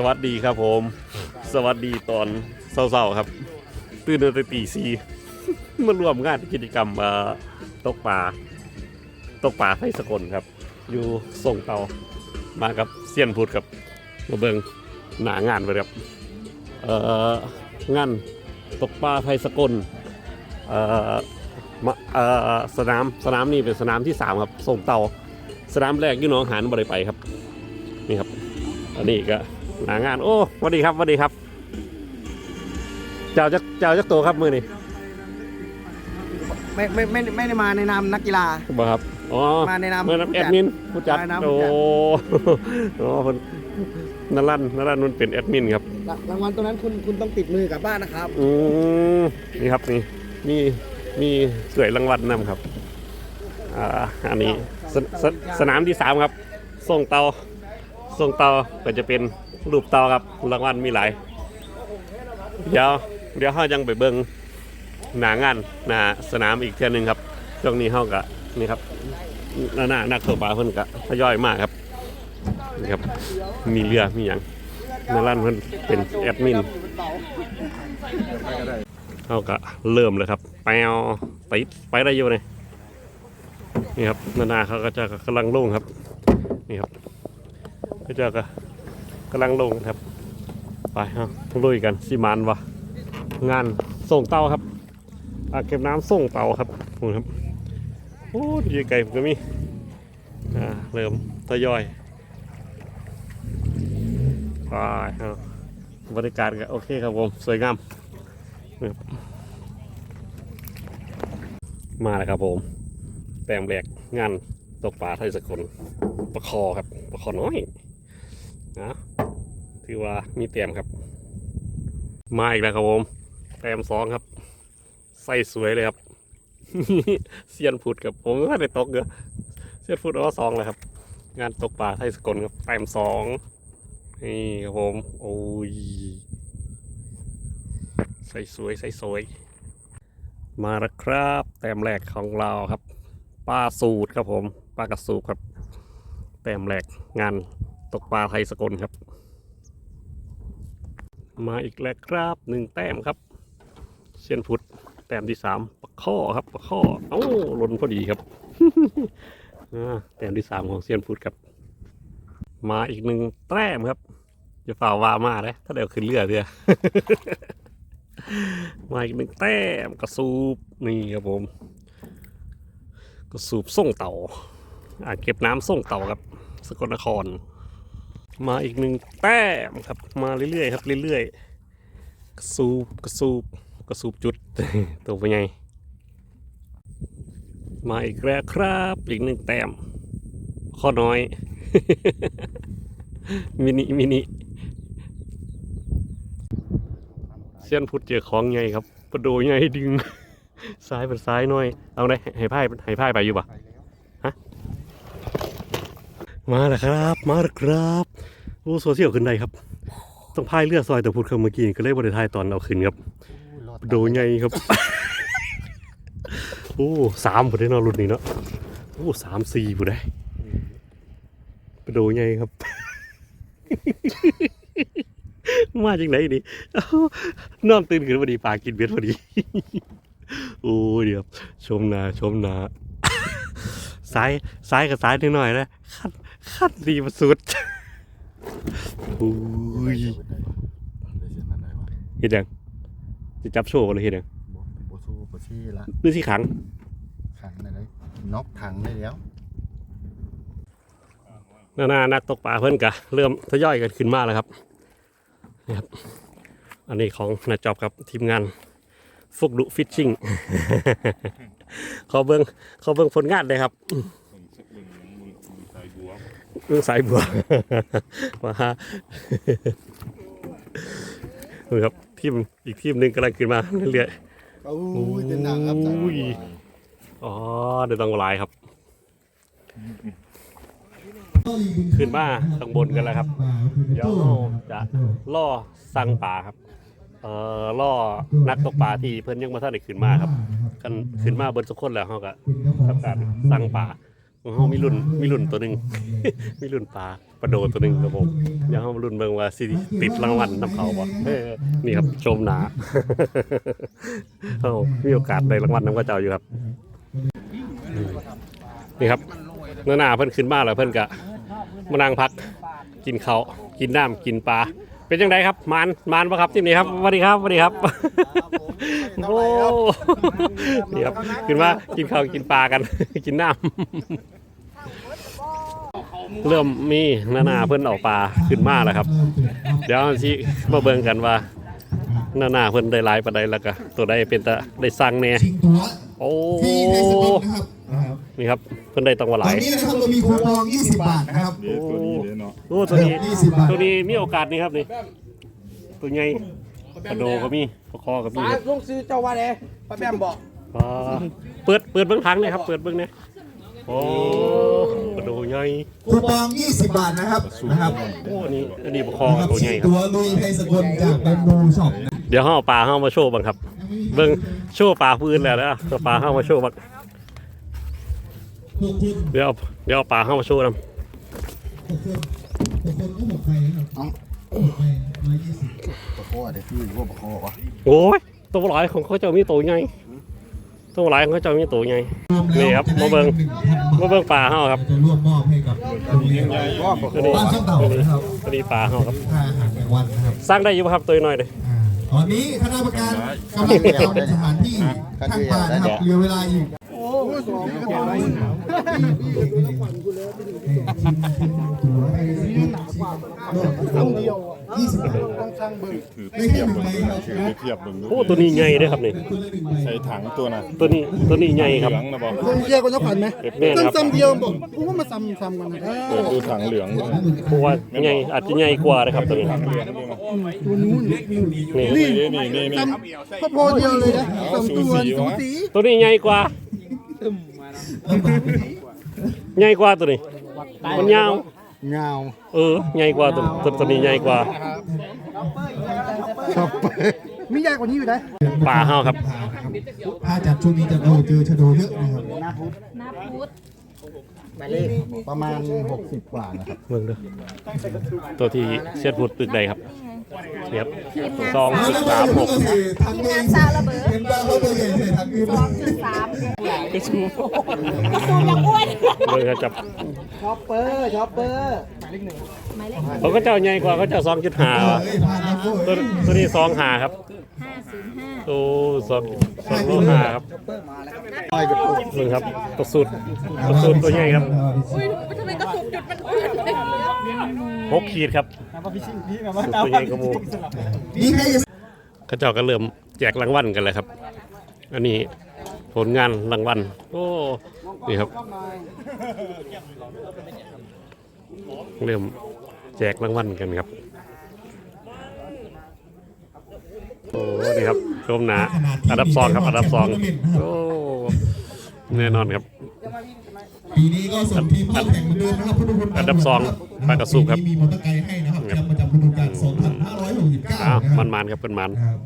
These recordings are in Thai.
สวัสดีครับผม สวัสดีตอนเศร้าๆครับ ตื่นตั้งแต่ตีสี่มาร่วมงานกิจกรรมเอ่อตกปลาตกปลาไทยสกลครับ อยู่ส่งเตามากับเซียนพุทธครับมาเบิงหนางานไปครับเอ่องานตกปลาไทยสกลเอ่อมาเอ่อสนามสนามนี้เป็นสนามที่สามครับส่งเตาสนามแรกอยี่หน้องหานบริไปครับนี่ครับอันนี้ก็ หนางาน โอ้สวัสดีครับสวัสดีครับ เจ้าจักเจ้าจักตัวครับมือนี่ไม่ไม่ไม่ไม่ได้มาในนามนักกีฬา บ่ครับ อ๋อมาในนามเมื่อนำแอดมินผู้จัด มาในนามโอ้ผู้จัด โอ้คนนรันนรันมันเป็นแอดมินครับรางวัลตัวนั้นคุณคุณต้องติดมือกลับบ้านนะครับ อืมนี่ครับนี่มีมีสวยรางวัลนำครับอ่าอันนี้สสสนามที่สามครับส่งเตา ส่งเตาก็จะเป็นรูปเตาครับรางวัลมีหลาย เดี๋ยวเดี๋ยวเขายังไปเบิ่งหนางานหนาสนามอีกเทื่อหนึงครับช่วงนี้เขากะนี่ครับหน้าหน้านักตกปลาเพิ่นกะทยอยมากครับนี่ครับมีเรือมีอย่างนารันเพิ่นเป็นแอดมินเขาก็เริ่มเลยครับไปเอาไปไปได้อยู่เลยนี่ครับนานาเขาก็จะกำลังลงครับนี่ครับ ก็จะก็กำลังลงครับ ไปครับลุยกันสิมานวะงานส่งเตาครับอาเก็บน้ำส่งเตาครับนี่ครับโอ้ยไก่ผมก็มีอ่าเริ่มทยอยไปครับบริการก็โอเคครับผมสวยงามมาแล้วครับผม แต้มแรกงานตกปลาไทยสกลประคอครับ ประคอน้อย นะถือว่ามีแต้มครับ มาอีกแล้วครับผมแต้มสองครับใส่สวยเลยครับเซียนผุดกับผมไม่ได้ตกเยอะเซียนผุดเอาสองเลยครับ งานตกปลาไทยสกลครับแต้มสองนี่ครับผม โอ้ยใส่สวยใส่สวย มาแล้วครับ แต้มแรกของเราครับปลาสูตรครับผมปลากระสูบครับ แต้มแรกงาน ตกปลาไทยสกลครับ มาอีกแล้วครับหนึ่งแต้มครับเชียนพุทธแต้มที่สามปลาข้อครับปลาข้อเอ้าหล่นพอดีครับแต้มที่สามของเซียนพุทธครับ มาอีกหนึ่งแต้มครับจะฝ่าว่ามาเลยถ้าเดี๋ยวขึ้นเรือเรือมาอีกหนึ่งแต้มกระสูบนี่ครับผมกระสูบส่งเต่าอ่าเก็บน้ำส่งเต่าครับ สกลนคร มาอีกหนึ่งแต้มครับ มาเรื่อยๆครับเรื่อยๆกระสูบกระสูบกระสูบจุดตัวเป็นไง มาอีกแล้วครับ อีกหนึ่งแต้ม ข้อน้อย มินิมินิเส้นพุทธเจอของใหญ่ครับประโดใหญ่ดึงซ้ายเป็นซ้ายหน่อย เอาได้ให้ไพ่ให้ไพ่ไปอยู่ปะ มาแล้วครับ มาแล้วครับโอ้โซเชียลขึ้นได้ครับ ต้องพายเรือซอยแต่พูดคำเมื่อกี้ก็เลยบริทายตอนเอาขึ้นครับประโดใหญ่ครับ โอ้สามผู้ได้เนอนรุ่นนี้เนาะโอ้สามสี่ผู้ได้ประโดใหญ่ครับ มาจากไหนนี่น้อมตื่นขึ้นพอดีปลากินเบ็ดพอดี โอ้ยเดี๋ยวชมนาชมนาซ้ายซ้ายกับซ้ายนิดหน่อยนะขั้น ขั้นดีมาสุดโอ้ยเฮ็ดยังจะจับโชว์บ่เลยเฮ็ดยังโบซูโบชี่ละหรือที่ขัง ขังได้เลยน็อกถังได้แล้วนานานักตกปลาเพิ่นกะเริ่มทยอยกันขึ้นมาแล้วครับนี่ครับ อันนี้ของนาจอบครับทีมงานฟุกดุฟิชชิ่งขอเบิ้งขอเบิ้งผลงานเลยครับ เรื่องสายบัว มาฮะดูครับทีมอีกทีมหนึ่งกำลังขึ้นมาเรื่อยโอ้ยเป็นหนังครับโอ้ยๆอ๋อเดี๋ยวต้องลายครับ ขึ้นมาข้างบนกันแล้วครับ เดี๋ยวเราจะล่อสั่งป่าครับเอ่อล่อนักตกปลาที่เพิ่นยังมาท่านได้ขึ้นมาครับ กันขึ้นมาบนสุคนแล้วเขาก็ทำการสั่งป่า ของเขามีรุ่นมีรุ่นตัวหนึ่ง มีรุ่นปลาปลาโดตัวหนึ่งครับผมเดี๋ยวเขามารุ่นเบิ่งว่าสิติดรางวัลน้ำเขาบ่เออนี่ครับชมหนาเขามีโอกาสได้รางวัลน้ำกระเจ้าอยู่ครับ นี่ครับหน้าหนาเพิ่นขึ้นมาแล้วเพิ่นกะมานั่งพักกินเขาวกินน้ำกินปลาเป็นยังไงครับมานมานปะครับที่นี่ครับสวัสดีครับสวัสดีครับโอ้นี่ครับขึ้นมากินข้าวกินปลากัน กินน้ำ เริ่มมีหน้าหนาเพิ่นเออกปลาขึ้นมาแล้วครับ เดี๋ยวสิมาเบิ่งกันว่าหน้าหนาเพิ่นได้หลายปานใดแล้วก็ตัวใดเป็นตะได้สั่งแน่ชิงตัวโอ้ที่ในสกลนะครับนะครับนี่ครับเพิ่นได้ต้องว่าหตอลานยนี้นะครับเรามีคูปอง20 บาทนะครับโอ้โอ้ตัวนี้20บาท ตัวนี้มีโอกาสนี่ครับนี่ตัวใหญ่กระโดก็มีปลาคอก็มีป้าครับลุงซื้อเจ้าว่าเด้ป้าแบมบอกอ่าเปิดเปิดเบื้องทางเลยครับ เปิดเบื้องเนี่ย โอ้กระโดใหญ่คูปอง 20 บาทนะครับนะครับโอ้อันนี้อันนี้ปลาคอนะครับตัวชิใหญ่ครับ ตัวลุยไทยสกลจากแบมบูช็อปนะเดี๋ยวห้าเอปลาห้ามาโชว์บ้างครับ เบิ้งโชว์ปลาพื้นแล้วนะเอาปลาห้ามาโชว์บ้างหกคนเดี๋ยวเอาเดี๋ยวเอาปลาห้ามาโชว์นะหกคนหกคนก็หกไปนะครับหกไปร้อยยี่สิบปะโคเดี๋ยวพี่ว่าปะโควะโอ้ยตัวหลายของเขาเจะมีตัวใหญ่ ตัวหลายของเขาเจะมีตัวใหญ่รวมแล้วนี่ครับจะได้มาเบิ่งหนึ่งพันมาเบิ้งปลาห้าครับจะร่วมมอบให้กับโรงเรียนตัวนี้บ้านช่างเต่านะครับตัวนี้ปลาห้าครับค่าอาหารกลางวันนะครับสร้างได้อยู่ป่ะครับตัวน้อยเลยอ่าตอนนี้คณะกรรมการกำลังจะเอาสถานที่ตั้งปลานะครับเหลือเวลาอีกยี่ ยี่สิบไม่ใช่หนึ่งใบครับถือไปเทียบเบิ่งดูโอ้ตัวนี้ใหญ่เด้อครับนี่ คนละหนึ่งใบใส่ถังตัวน่ะตัวนี้ตัวนี้ใหญ่ครับ เหลืองนะบอกลุงเชียร์ก็ยกขันไหมแม่ครับ ซ้ำๆเดียวบอกกูว่ามาซ้ำซ้ำกันนะเปิดดูถังเหลืองดูเพราะว่าใหญ่อาจจะใหญ่กว่านะครับตัวนี้ถังเหลืองดูนะตัวนู้นนี่นี่นี่นี่นี่พอพอเดียวเลยนะสองตัวสูสีสูวะ สีตัวนี้ใหญ่กว่าใหญ่กว่าตัวนี้มันยาว เงาเออใหญ่กว่าตัวตัวตัวนี้ใหญ่กว่าชอบเปิดมีใหญ่กว่านี้อยู่ไหนป่าเฮาครับถ้าจัดช่วงนี้จะโดนเจอชะโดเยอะนะครับนับพุทธหมายเลขประมาณ 60 กว่านะครับเบิ่งเด้อตัวที่เชียดพูดตึกใดครับ เนี่ยครับสองแล้วจุดก็สามหกทางเองซาระเบิดเป็นบ้าระเบิดใหญ่ทางอื่นสองจุดสามกระชูสูงยังอ้วนเบิ่งครับจับช็อปเปอร์ช็อปเปอร์หมายเลขเขาก็เจ้าใหญ่กว่าเขาเจ้าสองจุดห้าเฮ้ยผ่านแล้วโว้ตัวยตัวนี้สองห้าครับห้าศูนย์ห้าโอ้สองสองโลห้าครับไม่จะปลูกเบิ่งครับตัวสุดตัวสุดตัวใหญ่ครับอุ้ยทำไมกระสุก จุดมันอ้วนเลยหกขีดครับสุดตัวใหญ่กว่าหมูนี่ใครจะเขาเจ้าก็เริ่มแจกรางวัลกันแล้วครับ อันนี้ผลงานรางวัลโอ้นี่ครับ เริ่มแจกรางวัลกันครับ โอ้นี่ครับชมหนาอันดับสองครับอันดับสองโอ้แน่นอนครับ ปีนี้ก็ส่งทีมเข้าแข่งเหมือนเดิมนะครับพุทธคุณอันดับสองปากกระสุบครับมีมอเตอร์ไกด์ให้นะครับแชมป์ประจำฤดูกาล2569อ้าวนะครับมันมันๆครับเป็นมันครับ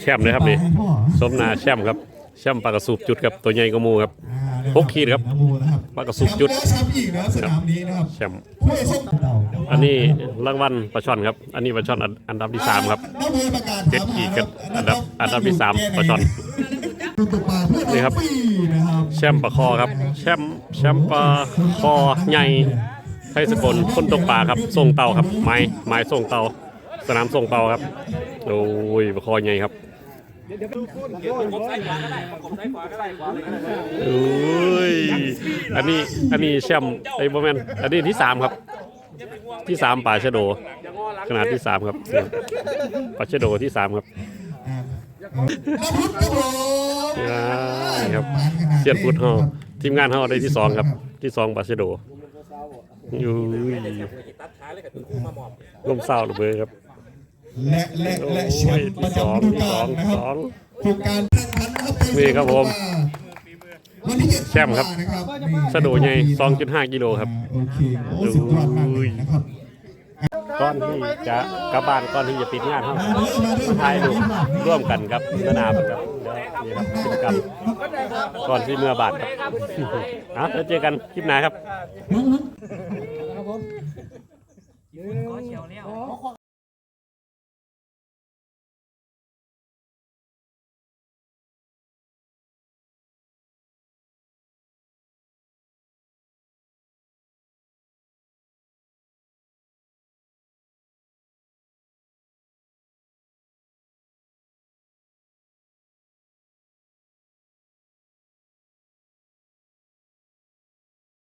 แชมป์เลยครับนี่ให้พ่อสมหนาแชมป์ครับแชมป์ปลากระสูบจุดครับตัวใหญ่กว่าหมูครับอ่านะหกขีดครับน้ำมูนะครับปลากระสุบจุดแชมป์แล้วแชมป์อีกนะสนามนี้นะครับแชมป์ถ้วยส้มเต่าอันนี้รางวัลปลาช่อนครับ อันนี้ปลาช่อนอันอันดับที่สามครับน้ำมูประกาศเจ็ดขีดครับอันดับอันดับที่สามปลาช่อนดู ตกปลาเพื่อนี่ครับฟรีนะครับแชมป์ปลาคอครับ แชมป์แชมป์ปลาคอใหญ่ไทยสกลคนตกปลาครับส่งเตาครับ ไม้ไม้ส่งเตาสนามส่งเตาครับโอ้ยปลาคอใหญ่ครับโอ้ยอันนี้อันนี้แชมป์ไอ้โมเมนอันนี้ที่สามครับ ที่สามป่าชะโดขนาดที่สามครับป่าชะโดที่สามครับนี่ ครับเชียนพุทธเฮาทีมงานเฮาได้ที่สองครับ ที่สองบาเชโดอยู่ลมเศร้าระเบิดครับ และและโอ้และแชยมป์ปที่ระสองจำฤดูที่กาสอลงนะที่ครับสองโครงการแข่งขันนะครับนี่ครับผมวันที่เจ็ดแชมป์ครับนะครับชะโดใหญ่2.5 กิโลครับโอเคโอ้สุดยอดมากเลยนะครับ ก้อนที่จะกลับบ้านก้อนที่จะปิดงานครับถ่ายรูปร่วมกันครับนานาครับนี่ครับกิจกรรมก่อนที่เมื่อบาทครับอะแล้วเจอกันคลิปหน้าครับ